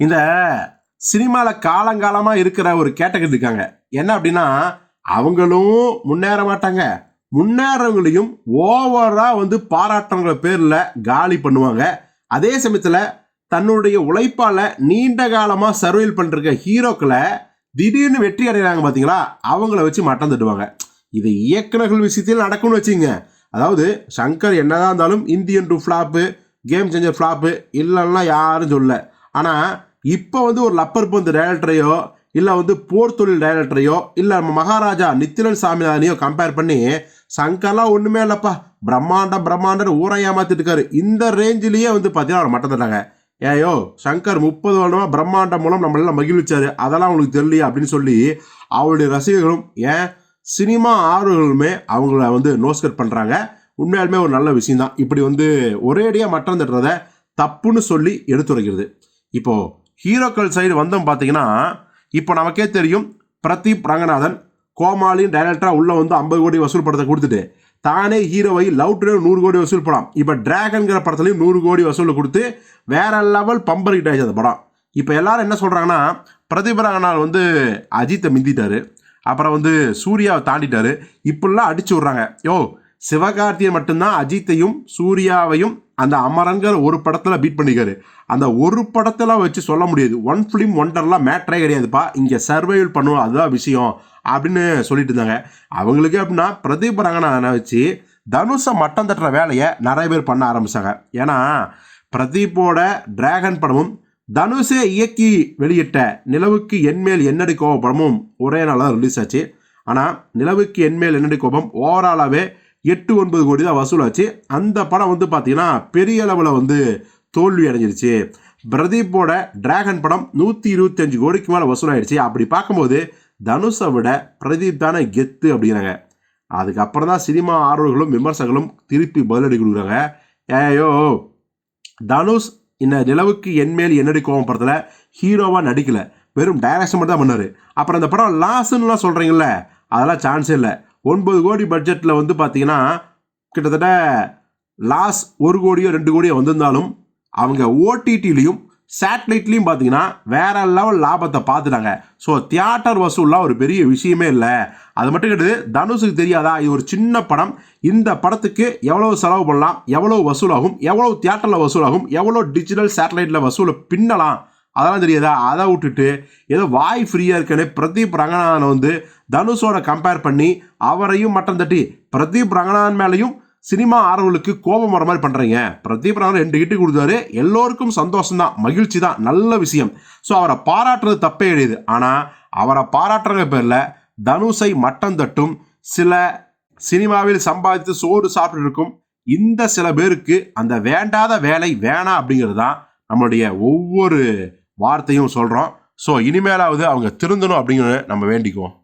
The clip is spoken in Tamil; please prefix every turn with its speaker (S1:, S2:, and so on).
S1: இந்த சினிமாவில் காலங்காலமாக இருக்கிற ஒரு கேட்டகரி இருக்காங்க. என்ன அப்படின்னா அவங்களும் முன்னேற மாட்டாங்க. முன்னேறவங்களையும் ஓவராக வந்து பாராட்டுற பேரில் காலி பண்ணுவாங்க. அதே சமயத்தில் தன்னுடைய உழைப்பால் நீண்ட காலமாக சர்வைல் பண்ணிருக்க ஹீரோக்களை திடீர்னு வெற்றி அடைகிறாங்க பார்த்தீங்களா அவங்கள வச்சு மட்டம் தட்டுவாங்க. இது இயக்குநர்கள் விஷயத்தில் நடக்கும்னு வச்சுங்க. அதாவது சங்கர் என்னதான் இருந்தாலும் Indian two flop game changer flop இல்லைன்னா யாரும் சொல்ல ஆனால் இப்போ வந்து ஒரு லப்பர் பந்து டைரக்டரையோ இல்லை வந்து போர் தொழில் டைரக்டரையோ இல்லை நம்ம மகாராஜா நித்திலன் சாமிநாதனையோ கம்பேர் பண்ணி சங்கர்லாம் ஒன்றுமே இல்லைப்பா. பிரம்மாண்டம் பிரம்மாண்டம் ஊரை ஏமாத்திட்டு இருக்காரு. இந்த ரேஞ்சிலேயே வந்து பார்த்தீங்கன்னா அவர் மட்டம் தட்டாங்க. ஏயோ சங்கர் முப்பது வருடமாக பிரம்மாண்டம் மூலம் நம்மளெல்லாம் மகிழ்விச்சாரு. அதெல்லாம் உங்களுக்கு தெரியலையா அப்படின்னு சொல்லி அவருடைய ரசிகர்களும் ஏன்? சினிமா ஆர்வர்களுமே அவங்கள வந்து நோஸ்கட் பண்ணுறாங்க உண்மையாலுமே ஒரு நல்ல விஷயம் தான் இப்படி வந்து ஒரேடியாக மட்டம் தட்டுறத தப்புன்னு சொல்லி எடுத்துரைக்கிறது. இப்போது ஹீரோக்கள் சைடு வந்தோம் பார்த்தீங்கன்னா இப்போ நமக்கே தெரியும் பிரதீப் ரங்கநாதன் கோமாளின் டைரக்டராக உள்ளே வந்து ஐம்பது கோடி வசூல் படத்தை கொடுத்துட்டு தானே ஹீரோவை லவ் டு நூறு கோடி வசூல் படம். இப்போ டிராகன்கிற படத்துலையும் நூறு கோடி வசூல் கொடுத்து வேற லெவல் பம்பர் ஹிட் ஆயிடுச்சு அந்த படம். இப்போ எல்லாரும் என்ன சொல்கிறாங்கன்னா பிரதீப் ரங்கநாதன் வந்து அஜித்தை மிந்திட்டாரு. அப்புறம் வந்து சூர்யாவை தாண்டிட்டாரு. இப்படிலாம் அடிச்சு விட்றாங்க. யோ சிவகார்த்தியன் மட்டும்தான் அஜித்தையும் சூர்யாவையும் அந்த அமரன்கிற ஒரு படத்தில் பீட் பண்ணிக்காரு. அந்த ஒரு படத்தில் வச்சு சொல்ல முடியாது. ஒன் ஃபிலிம் ஒண்டர்லாம் மேட்ரே கிடையாதுப்பா. இங்கே சர்வைவல் பண்ணுவோம். அதுதான் விஷயம் அப்படின்னு சொல்லிட்டு இருந்தாங்க. அவங்களுக்கு அப்படின்னா பிரதீப் ரங்கநாதனை வச்சு தனுஷை மட்டம் தட்டுற வேலையை நிறைய பேர் பண்ண ஆரம்பித்தாங்க ஏன்னா பிரதீப்போட டிராகன் படமும் தனுஷே இயக்கி வெளியிட்ட நிலவுக்கு என்மேல் என்னடி கோபப்படமும் ஒரே நாளாக ரிலீஸ் ஆச்சு. ஆனால் நிலவுக்கு என்மேல் என்னடி கோபம் ஓவராலாகவே எட்டு ஒன்பது கோடி தான் வசூலாச்சு. அந்த படம் வந்து பார்த்தீங்கன்னா பெரிய அளவில் வந்து தோல்வி அடைஞ்சிருச்சு. பிரதீப்போட டிராகன் படம் நூற்றி இருபத்தஞ்சு கோடிக்கு மேலே வசூலாயிடுச்சு. அப்படி பார்க்கும்போது தனுஷை விட பிரதீப் தானே கெத்து அப்படிங்கிறாங்க. அதுக்கப்புறம் தான் சினிமா ஆர்வர்களும் விமர்சகர்களும் திருப்பி பதிலடி கொடுக்குறாங்க. ஏயோ தனுஷ் இந்த நிலவுக்கு என்மேல் என்னடி கோவம் படத்தில்? ஹீரோவாக நடிக்கலை. வெறும் டைரக்ஷன் மட்டும் தான் பண்ணார். அப்புறம் அந்த படம் லாஸ்ன்னுலாம் சொல்கிறீங்கள அதெல்லாம் சான்ஸே இல்லை. ஒன்பது கோடி பட்ஜெட்டில் வந்து பார்த்தீங்கன்னா கிட்டத்தட்ட லாஸ் ஒரு கோடியோ ரெண்டு கோடியோ வந்திருந்தாலும் அவங்க ஓடிடிலையும் சேட்டலைட்லேயும் பார்த்தீங்கன்னா வேற லெவல் லாபத்தை பார்த்துட்டாங்க ஸோ தியேட்டர் வசூல்லாம் ஒரு பெரிய விஷயமே இல்லை. அது மட்டும் கிடையாது தனுஷுக்கு தெரியாதா? இது ஒரு சின்ன படம். இந்த படத்துக்கு எவ்வளோ செலவு பண்ணலாம்? எவ்வளோ வசூலாகும்? எவ்வளோ தியேட்டரில் வசூலாகும்? எவ்வளோ டிஜிட்டல் சேட்டலைட்டில் வசூலை பின்னலாம்? அதெல்லாம் தெரியாதா? அதை விட்டுட்டு ஏதோ வாய் ஃப்ரீயாக இருக்கனே பிரதீப் ரங்கநாதன் வந்து தனுஷோட கம்பேர் பண்ணி அவரையும் மட்டம் தட்டி பிரதீப் ரங்கநாதன் மேலேயும் சினிமா ஆர்வலுக்கு கோபம் வர மாதிரி பண்ணுறீங்க பிரதீப் ரங்கநாதன் ரெண்டு கிட்டு கொடுத்தாரு. எல்லோருக்கும் சந்தோஷம் தான் மகிழ்ச்சி தான் நல்ல விஷயம். ஸோ அவரை பாராட்டுறது தப்பே கிடையாது. ஆனால் அவரை பாராட்டுற பேரில் தனுஷை மட்டம் தட்டும் சில சினிமாவில் சம்பாதித்து சோறு சாப்பிட்டு இருக்கும் இந்த சில பேருக்கு அந்த வேண்டாத வேலை வேணாம் அப்படிங்கிறது தான் நம்மளுடைய ஒவ்வொரு வார்த்தையும் சொல்கிறோம் ஸோ இனிமேலாவது அவங்க திருந்தணும் அப்படிங்கிறத நம்ம வேண்டிக்குவோம்.